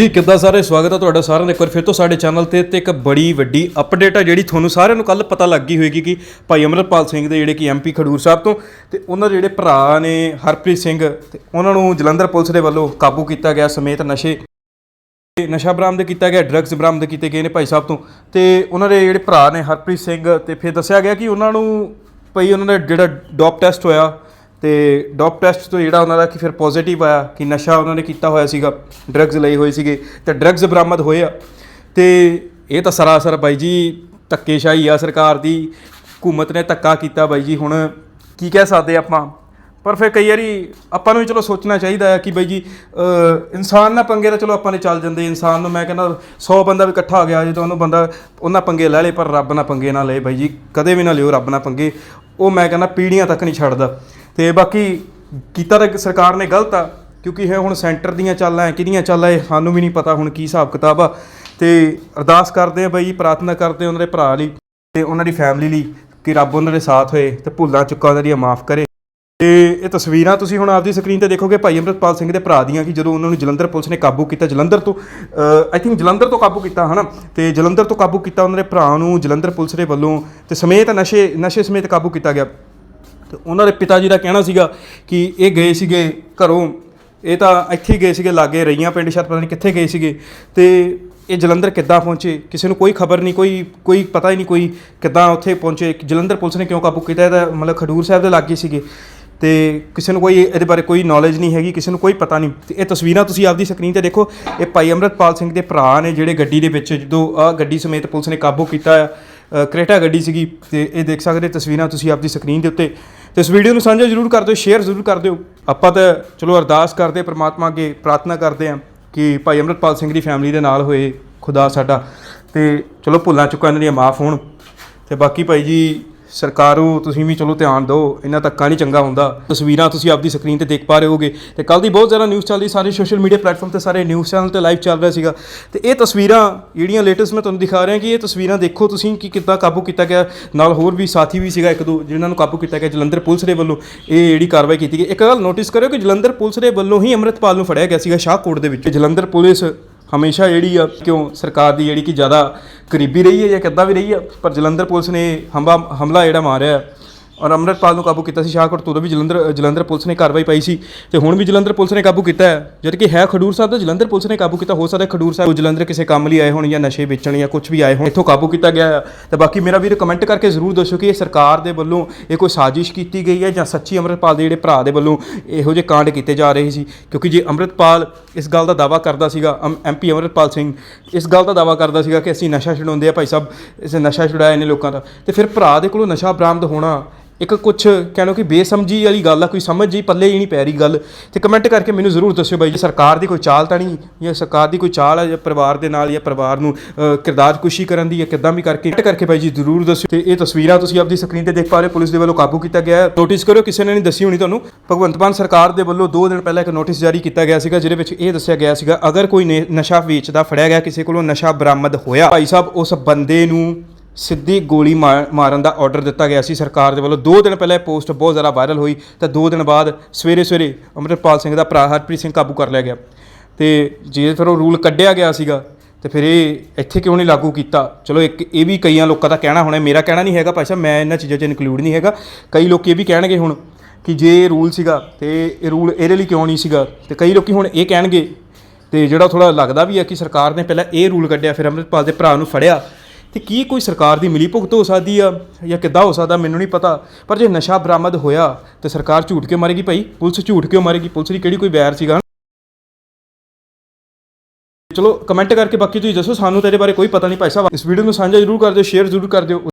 ਜੀ ਕਿੱਦਾਂ ਸਾਰੇ? ਸਵਾਗਤ ਹੈ ਤੁਹਾਡਾ ਸਾਰਿਆਂ ਦਾ ਇੱਕ ਵਾਰ ਫਿਰ ਤੋਂ ਸਾਡੇ ਚੈਨਲ ਤੇ ਤੇ ਇੱਕ ਬੜੀ ਵੱਡੀ ਅਪਡੇਟ ਹੈ ਜਿਹੜੀ ਤੁਹਾਨੂੰ ਸਾਰਿਆਂ ਨੂੰ ਕੱਲ ਪਤਾ ਲੱਗ ਗਈ ਹੋਏਗੀ ਕਿ ਭਾਈ ਅਮਰਪਾਲ ਸਿੰਘ ਦੇ ਜਿਹੜੇ ਕਿ ਐਮਪੀ ਖਡੂਰ ਸਾਹਿਬ ਤੋਂ ਤੇ ਉਹਨਾਂ ਦੇ ਜਿਹੜੇ ਭਰਾ ਨੇ ਹਰਪ੍ਰੀਤ ਸਿੰਘ ਤੇ ਉਹਨਾਂ ਨੂੰ ਜਲੰਧਰ ਪੁਲਿਸ ਦੇ ਵੱਲੋਂ ਕਾਬੂ ਕੀਤਾ ਗਿਆ ਸਮੇਤ ਨਸ਼ੇ ਤੇ ਨਸ਼ਾ ਬਰਾਮਦ ਕੀਤਾ ਗਿਆ ਡਰੱਗਸ ਬਰਾਮਦ ਕੀਤੇ ਗਏ ਨੇ ਭਾਈ ਸਾਹਿਬ ਤੋਂ ਤੇ ਉਹਨਾਂ ਦੇ ਜਿਹੜੇ ਭਰਾ ਨੇ ਹਰਪ੍ਰੀਤ ਸਿੰਘ ਤੇ ਫਿਰ ਦੱਸਿਆ ਗਿਆ ਕਿ ਉਹਨਾਂ ਨੂੰ ਭਈ ਉਹਨਾਂ ਦਾ ਜਿਹੜਾ ਡੋਪ ਟੈਸਟ ਹੋਇਆ ਤੇ ਡੋਪ ਟੈਸਟ ਤੋਂ ਜਿਹੜਾ ਉਹਨਾਂ ਦਾ ਕਿ ਫਿਰ ਪੋਜ਼ਿਟਿਵ ਆਇਆ, ਕਿ ਨਸ਼ਾ ਉਹਨਾਂ ਨੇ ਕੀਤਾ ਹੋਇਆ ਸੀਗਾ ਡਰੱਗਸ ਲਈ ਹੋਏ ਸੀਗੇ, ਤੇ ਡਰੱਗਸ ਬਰਾਮਦ ਹੋਏ ਆ। ਤੇ ਇਹ ਤਾਂ ਸਰਾਸਰ ਬਾਈ ਜੀ ਧੱਕੇਸ਼ਾਹੀ ਆ ਸਰਕਾਰ ਦੀ ਹਕੂਮਤ ਨੇ ਧੱਕਾ ਕੀਤਾ ਬਾਈ ਜੀ, ਹੁਣ ਕੀ ਕਹਿ ਸਕਦੇ ਆਪਾਂ? ਪਰ ਫਿਰ ਕਈ ਵਾਰੀ ਆਪਾਂ ਨੂੰ ਵੀ ਚਲੋ ਸੋਚਣਾ ਚਾਹੀਦਾ ਹੈ ਕਿ ਬਈ ਜੀ ਅਹ, ਇਨਸਾਨ ਨਾਲ ਪੰਗੇ ਤਾਂ ਚਲੋ ਆਪਾਂ ਨੇ ਚੱਲ ਜਾਂਦੇ ਇਨਸਾਨ ਨੂੰ ਮੈਂ ਕਹਿੰਦਾ 100 ਬੰਦਾ ਵੀ ਇਕੱਠਾ ਹੋ ਗਿਆ ਜੇ ਤਾਂ ਉਹਨੂੰ ਬੰਦਾ ਉਹਨਾਂ ਪੰਗੇ ਲੈ ਲੇ ਪਰ ਰੱਬ ਨਾਲ ਪੰਗੇ ਨਾ ਲਏ ਬਾਈ ਜੀ। ਕਦੇ ਵੀ ਨਾ ਲਿਓ ਰੱਬ ਨਾਲ ਪੰਗੇ। ਉਹ ਮੈਂ ਕਹਿੰਦਾ ਪੀੜ੍ਹੀਆਂ ਤੱਕ ਨਹੀਂ ਛੱਡਦਾ। ਤੇ ਬਾਕੀ ਕੀਤਾ ਤਾਂ ਸਰਕਾਰ ਨੇ ਗਲਤ ਆ ਕਿਉਂਕਿ ਇਹ ਹੁਣ ਸੈਂਟਰ ਦੀਆਂ ਚਾਲਾਂ ਹੈ ਕਿਹਦੀਆਂ ਚਾਲਾਂ ਇਹ ਸਾਨੂੰ ਵੀ ਨਹੀਂ ਪਤਾ ਹੁਣ ਕੀ ਹਿਸਾਬ ਕਿਤਾਬ ਆ। ਤੇ ਅਰਦਾਸ ਕਰਦੇ ਆ ਬਾਈ ਜੀ ਪ੍ਰਾਰਥਨਾ ਕਰਦੇ ਆ ਉਹਨਾਂ ਦੇ ਭਰਾ ਲਈ ਤੇ ਉਹਨਾਂ ਦੀ ਫੈਮਿਲੀ ਲਈ ਕਿ ਰੱਬ ਉਹਨਾਂ ਦੇ ਸਾਥ ਹੋਏ ਤੇ ਭੁੱਲਾਂ ਚੁੱਕਾਂ ਉਹਨਾਂ ਦੀਆਂ ਮਾਫ ਕਰੇ। ਤੇ ਇਹ ਤਸਵੀਰਾਂ ਤੁਸੀਂ ਹੁਣ ਆਪਦੀ ਸਕਰੀਨ ਤੇ ਦੇਖੋਗੇ ਭਾਈ ਅਮਰਤਪਾਲ ਸਿੰਘ ਦੇ ਭਰਾ ਦੀਆਂ ਕਿ ਜਦੋਂ ਉਹਨਾਂ ਨੂੰ ਜਲੰਧਰ ਪੁਲਿਸ ਨੇ ਕਾਬੂ ਕੀਤਾ ਜਲੰਧਰ ਤੋਂ ਆਈ ਥਿੰਕ ਜਲੰਧਰ ਤੋਂ ਕਾਬੂ ਕੀਤਾ, ਹਨਾ? ਤੇ ਜਲੰਧਰ ਤੋਂ ਕਾਬੂ ਕੀਤਾ ਉਹਨਾਂ ਦੇ ਭਰਾ ਨੂੰ ਜਲੰਧਰ ਪੁਲਿਸ ਦੇ ਵੱਲੋਂ ਤੇ ਸਮੇਤ ਨਸ਼ੇ ਨਸ਼ੇ ਸਮੇਤ ਕਾਬੂ ਕੀਤਾ ਗਿਆ। ਤੇ ਉਹਨਾਂ ਦੇ ਪਿਤਾ ਜੀ ਦਾ ਕਹਿਣਾ ਸੀਗਾ ਕਿ ਇਹ ਗਏ ਸੀਗੇ ਘਰੋਂ, ਇਹ ਤਾਂ ਇੱਥੇ ਗਏ ਸੀਗੇ, ਲਾਗੇ ਰਈਆਂ ਪਿੰਡ ਸ਼ਾਇਦ ਪਤਾ ਨਹੀਂ ਕਿੱਥੇ ਗਏ ਸੀਗੇ। ਤੇ ਇਹ ਜਲੰਧਰ ਕਿੱਦਾਂ ਪਹੁੰਚੇ? ਕਿਸੇ ਨੂੰ ਕੋਈ ਖਬਰ ਨਹੀਂ, ਕੋਈ ਕੋਈ ਪਤਾ ਹੀ ਨਹੀਂ ਕੋਈ ਕਿੱਦਾਂ ਉੱਥੇ ਪਹੁੰਚੇ। ਜਲੰਧਰ ਪੁਲਿਸ ਨੇ ਕਿਉਂ ਕਾਬੂ ਕੀਤਾ? ਇਹਦਾ ਮਤਲਬ ਖਡੂਰ ਸਾਹਿਬ ਦੇ ਲਾਗੇ ਸੀਗੇ। ਤੇ ਕਿਸੇ ਨੂੰ ਕੋਈ ਇਹਦੇ ਬਾਰੇ ਕੋਈ ਨੌਲੇਜ ਨਹੀਂ ਹੈਗੀ, ਕਿਸੇ ਨੂੰ ਕੋਈ ਪਤਾ ਨਹੀਂ। ਤੇ ਇਹ ਤਸਵੀਰਾਂ ਤੁਸੀਂ ਆਪਦੀ ਸਕਰੀਨ ਤੇ ਦੇਖੋ, ਇਹ ਭਾਈ ਅਮਰਤਪਾਲ ਸਿੰਘ ਦੇ ਭਰਾ ਨੇ ਜਿਹੜੇ ਗੱਡੀ ਦੇ ਵਿੱਚ ਜਦੋਂ ਆ ਗੱਡੀ ਸਮੇਤ ਪੁਲਿਸ ਨੇ ਕਾਬੂ ਕੀਤਾ ਆ ਕਰੇਟਾ ਗੱਡੀ ਸੀਗੀ, ਤੇ ਇਹ ਦੇਖ ਸਕਦੇ ਤਸਵੀਰਾਂ ਤੁਸੀਂ ਆਪਦੀ ਸਕਰੀਨ ਦੇ ਉੱਤੇ। ਤੇ ਇਸ ਵੀਡੀਓ ਨੂੰ ਸਾਂਝਾ ਜ਼ਰੂਰ ਕਰ ਦਿਓ ਸ਼ੇਅਰ ਜ਼ਰੂਰ ਕਰ ਦਿਓ। ਆਪਾਂ ਤਾਂ ਚਲੋ ਅਰਦਾਸ ਕਰਦੇ, ਪ੍ਰਮਾਤਮਾ ਅੱਗੇ ਪ੍ਰਾਰਥਨਾ ਕਰਦੇ ਹਾਂ ਕਿ ਭਾਈ ਅਮਰਤਪਾਲ ਸਿੰਘ ਦੀ ਫੈਮਿਲੀ ਦੇ ਨਾਲ ਹੋਏ ਖੁਦਾ ਸਾਡਾ। ਤੇ ਚਲੋ ਭੁੱਲਾਂ ਚੁੱਕਾਂ ਇਹਨਾਂ ਦੀਆਂ ਮਾਫ ਹੋਣ। ਤੇ ਬਾਕੀ ਭਾਈ ਜੀ ਸਰਕਾਰੋ, ਤੁਸੀਂ ਵੀ ਚਲੋ ਧਿਆਨ ਦਿਓ ਇਹਨਾਂ ਧੱਕਾ ਨਹੀਂ ਚੰਗਾ ਹੁੰਦਾ। ਤਸਵੀਰਾਂ ਤੁਸੀਂ ਆਪਦੀ ਸਕਰੀਨ ਤੇ ਦੇਖ ਪਾ ਰਹੇ ਹੋਗੇ। ਤੇ ਕੱਲ ਦੀ ਬਹੁਤ ਜ਼ਿਆਦਾ ਨਿਊਜ਼ ਚੱਲਦੀ ਸਾਰੇ ਸੋਸ਼ਲ ਮੀਡੀਆ ਪਲੇਟਫਾਰਮ ਤੇ ਸਾਰੇ ਨਿਊਜ਼ ਚੈਨਲ ਤੇ ਲਾਈਵ ਚੱਲ ਰਿਹਾ ਸੀਗਾ। ਤੇ ਇਹ ਤਸਵੀਰਾਂ, ਜਿਹੜੀਆਂ ਲੇਟੈਸਟ ਮੈਂ ਤੁਹਾਨੂੰ ਦਿਖਾ ਰਿਹਾ ਕਿ ਇਹ ਤਸਵੀਰਾਂ ਦੇਖੋ ਤੁਸੀਂ ਕਿ ਕਿੱਦਾਂ ਕਾਬੂ ਕੀਤਾ ਗਿਆ। ਨਾਲ ਹੋਰ ਵੀ ਸਾਥੀ ਵੀ ਸੀਗਾ ਇੱਕ ਦੋ, ਜਿਨ੍ਹਾਂ ਨੂੰ ਕਾਬੂ ਕੀਤਾ ਗਿਆ ਜਲੰਧਰ ਪੁਲਿਸ ਦੇ ਵੱਲੋਂ। ਇਹ ਜਿਹੜੀ ਕਾਰਵਾਈ ਕੀਤੀ ਗਈ। ਇੱਕ ਗੱਲ ਨੋਟਿਸ ਕਰਿਓ ਕਿ ਜਲੰਧਰ ਪੁਲਿਸ ਦੇ ਵੱਲੋਂ ਹੀ ਅੰਮ੍ਰਿਤਪਾਲ ਨੂੰ ਫੜਿਆ ਗਿਆ ਸੀਗਾ ਸ਼ਾਹਕੋਟ ਦੇ ਵਿੱਚ। ਜਲੰਧਰ ਪੁਲਿਸ ਹਮੇਸ਼ਾ ਜਿਹੜੀ ਆ, ਕਿਉਂ ਸਰਕਾਰ ਦੀ ਜਿਹੜੀ ਕਿ ਜ਼ਿਆਦਾ ਕਰੀਬੀ ਰਹੀ ਹੈ ਜਾਂ ਕਿੱਦਾਂ ਵੀ ਰਹੀ ਆ, ਪਰ ਜਲੰਧਰ ਪੁਲਿਸ ਨੇ ਹੰਬਾ ਹਮਲਾ ਜਿਹੜਾ ਮਾਰਿਆ। ਔਰ ਅੰਮ੍ਰਿਤਪਾਲ ਨੂੰ ਕਾਬੂ ਕੀਤਾ ਸੀ, ਸ਼ਾਹਕੋਟ ਤੋਂ ਉਦੋਂ ਵੀ ਜਲੰਧਰ ਜਲੰਧਰ ਪੁਲਿਸ ਨੇ ਕਾਰਵਾਈ ਪਾਈ ਸੀ ਤੇ ਹੁਣ ਵੀ ਜਲੰਧਰ ਪੁਲਿਸ ਨੇ ਕਾਬੂ ਕੀਤਾ ਹੈ। ਜਦ ਕਿ ਹੈ ਖਡੂਰ ਸਾਹਿਬ ਦਾ ਜਲੰਧਰ ਪੁਲਿਸ ਨੇ ਕਾਬੂ ਕੀਤਾ, ਹੋ ਸਕਦਾ ਖਡੂਰ ਸਾਹਿਬ ਜਲੰਧਰ ਕਿਸੇ ਕੰਮ ਲਈ ਆਏ ਹੋਣ ਜਾਂ ਨਸ਼ੇ ਵੇਚਣ ਜਾਂ ਕੁਝ ਵੀ ਆਏ ਹੋਣ, ਇੱਥੋਂ ਕਾਬੂ ਕੀਤਾ ਗਿਆ ਹੈ ਤੇ ਬਾਕੀ ਮੇਰਾ ਵੀਰ ਕਮੈਂਟ ਕਰਕੇ ਜ਼ਰੂਰ ਦੱਸੋ ਕਿ ਇਹ ਸਰਕਾਰ ਦੇ ਵੱਲੋਂ ਇਹ ਕੋਈ ਸਾਜ਼ਿਸ਼ ਕੀਤੀ ਗਈ ਹੈ ਜਾਂ ਸੱਚੀ ਅੰਮ੍ਰਿਤਪਾਲ ਦੇ ਜਿਹੜੇ ਭਰਾ ਦੇ ਵੱਲੋਂ ਇਹੋ ਜਿਹੇ ਕਾਂਡ ਕੀਤੇ ਜਾ ਰਹੇ ਸੀ? ਕਿਉਂਕਿ ਜੇ ਅੰਮ੍ਰਿਤਪਾਲ ਇਸ ਗੱਲ ਦਾ ਦਾਵਾ ਕਰਦਾ ਸੀਗਾ ਐਮਪੀ ਅੰਮ੍ਰਿਤਪਾਲ ਸਿੰਘ ਇਸ ਗੱਲ ਦਾ ਦਾਵਾ ਕਰਦਾ ਸੀਗਾ ਕਿ ਅਸੀਂ ਨਸ਼ਾ ਛਡਾਉਂਦੇ ਆ ਭਾਈ ਸਾਹਿਬ, ਇਸ ਨਸ਼ਾ ਛੁਡਾਇਆ ਇਹਨੇ ਲੋਕਾਂ ਦਾ। ਤੇ ਫਿਰ ਭਰਾ ਦੇ ਕੋਲੋਂ ਨਸ਼ਾ ਬਰਾਮਦ ਹੋਣਾ ਇੱਕ ਕੁਝ ਲਓ ਕਿ ਬੇਸਮਝੀ ਵਾਲੀ ਗੱਲ ਆ ਕੋਈ ਸਮਝ ਜੀ ਪੱਲੇ ਹੀ ਨਹੀਂ ਪੈ ਰਹੀ ਗੱਲ। ਤੇ ਕਮੈਂਟ ਕਰਕੇ ਮੈਨੂੰ ਜ਼ਰੂਰ ਦੱਸਿਓ ਬਾਈ ਜੀ ਸਰਕਾਰ ਦੀ ਕੋਈ ਚਾਲ ਤਾਂ ਨਹੀਂ ਜਾਂ ਸਰਕਾਰ ਦੀ ਕੋਈ ਚਾਲ ਹੈ ਜਾਂ ਪਰਿਵਾਰ ਦੇ ਨਾਲ ਜਾਂ ਪਰਿਵਾਰ ਨੂੰ ਅ, ਕਿਰਦਾਰ ਕੁਸ਼ੀ ਕਰਨ ਦੀ ਜਾਂ ਕਿੱਦਾਂ ਵੀ ਕਰਕੇ ਕਮੈਂਟ ਕਰਕੇ ਬਾਈ ਜੀ ਜ਼ਰੂਰ ਦੱਸਿਓ। ਤੇ ਇਹ ਤਸਵੀਰਾਂ ਤੁਸੀਂ ਆਪਦੀ ਸਕਰੀਨ ਤੇ ਦੇਖ ਪਾ ਰਹੇ ਹੋ, ਪੁਲਿਸ ਦੇ ਵੱਲੋਂ ਕਾਬੂ ਕੀਤਾ ਗਿਆ। ਹੈ ਨੋਟਿਸ ਕਰਿਓ ਕਿਸੇ ਨੇ ਨਹੀਂ ਦੱਸੀ ਹੋਣੀ ਤੁਹਾਨੂੰ ਭਗਵੰਤ ਮਾਨ ਸਰਕਾਰ ਦੇ ਵੱਲੋਂ 2 ਦਿਨ ਪਹਿਲਾਂ ਇੱਕ ਨੋਟਿਸ ਜਾਰੀ ਕੀਤਾ ਗਿਆ ਸੀਗਾ ਜਿਹਦੇ ਵਿੱਚ ਇਹ ਦੱਸਿਆ ਗਿਆ ਸੀਗਾ ਅਗਰ ਕੋਈ ਨੇ- ਨਸ਼ਾ ਵੇਚਦਾ ਫੜਿਆ ਗਿਆ ਕਿਸੇ ਕੋਲੋਂ ਨਸ਼ਾ ਬਰਾਮਦ ਹੋਇਆ ਭਾਈ ਸਾਹਿਬ ਉਸ ਬੰਦੇ ਨੂੰ ਸਿੱਧੀ ਗੋਲੀ ਮਾਰ- ਮਾਰਨ ਦਾ ਆਰਡਰ ਦਿੱਤਾ ਗਿਆ ਸੀ ਸਰਕਾਰ ਦੇ ਵੱਲੋਂ। 2 ਦਿਨ ਪਹਿਲਾਂ ਇਹ ਪੋਸਟ ਬਹੁਤ ਜ਼ਿਆਦਾ ਵਾਇਰਲ ਹੋਈ, ਤਾਂ 2 ਦਿਨ ਬਾਅਦ ਸਵੇਰੇ ਸਵੇਰੇ ਅੰਮ੍ਰਿਤਪਾਲ ਸਿੰਘ ਦਾ ਭਰਾ ਹਰਪ੍ਰੀਤ ਸਿੰਘ ਕਾਬੂ ਕਰ ਲਿਆ ਗਿਆ। ਤੇ ਜੇ ਫਿਰ ਉਹ ਰੂਲ ਕੱਢਿਆ ਗਿਆ ਸੀਗਾ, ਤੇ ਫਿਰ ਇਹ ਇੱਥੇ ਕਿਉਂ ਨਹੀਂ ਲਾਗੂ ਕੀਤਾ? ਚਲੋ ਇੱਕ ਇਹ ਵੀ ਕਈਆਂ ਲੋਕਾਂ ਦਾ ਕਹਿਣਾ ਹੋਣਾ, ਮੇਰਾ ਕਹਿਣਾ ਨਹੀਂ ਹੈਗਾ ਭਾਈ ਸਾਹਿਬ, ਮੈਂ ਇਹਨਾਂ ਚੀਜ਼ਾਂ 'ਚ ਇਨਕਲੂਡ ਨਹੀਂ ਹੈਗਾ। ਕਈ ਲੋਕ ਇਹ ਵੀ ਕਹਿਣਗੇ ਹੁਣ ਕਿ ਜੇ ਇਹ ਰੂਲ ਸੀਗਾ, ਤੇ ਇਹ ਰੂਲ ਇਹਦੇ ਲਈ ਕਿਉਂ ਨਹੀਂ ਸੀਗਾ? ਤੇ ਕਈ ਲੋਕੀ ਹੁਣ ਇਹ ਕਹਿਣਗੇ, ਤੇ ਜਿਹੜਾ ਥੋੜਾ ਲੱਗਦਾ ਵੀ ਹੈ ਕਿ ਸਰਕਾਰ ਨੇ ਪਹਿਲਾਂ ਇਹ ਰੂਲ ਕੱਢਿਆ, ਫਿਰ ਅੰਮ੍ਰਿਤਪਾਲ ਦੇ ਭਰਾ ਨੂੰ ਫੜਿਆ। ਤੇ ਕੀ ਕੋਈ ਸਰਕਾਰ ਦੀ ਮਿਲੀ ਭੁਗਤ ਹੋ ਸਕਦੀ ਆ? ਜਾਂ ਕਿੱਦਾਂ ਹੋ ਸਕਦਾ? ਮੈਨੂੰ ਨਹੀਂ ਪਤਾ। ਪਰ ਜੇ ਨਸ਼ਾ ਬਰਾਮਦ ਹੋਇਆ, ਤੇ ਸਰਕਾਰ ਝੂਠ ਕੇ ਮਾਰੇਗੀ ਭਾਈ? ਪੁਲਿਸ ਝੂਠ ਕਿਉਂ ਮਾਰੇਗੀ? ਪੁਲਿਸ ਦੀ ਕਿਹੜੀ ਕੋਈ ਵੈਰ ਸੀਗਾ? ਚਲੋ ਕਮੈਂਟ ਕਰਕੇ ਬਾਕੀ ਤੁਸੀਂ ਦੱਸੋ। ਸਾਨੂੰ ਤੇਰੇ ਬਾਰੇ ਕੋਈ ਪਤਾ ਨਹੀਂ ਭਾਈ ਸਾਹਿਬ। ਇਸ ਵੀਡੀਓ ਨੂੰ ਸਾਂਝਾ ਜ਼ਰੂਰ ਕਰ ਦਿਓ ਸ਼ੇਅਰ ਜ਼ਰੂਰ ਕਰ ਦਿਓ।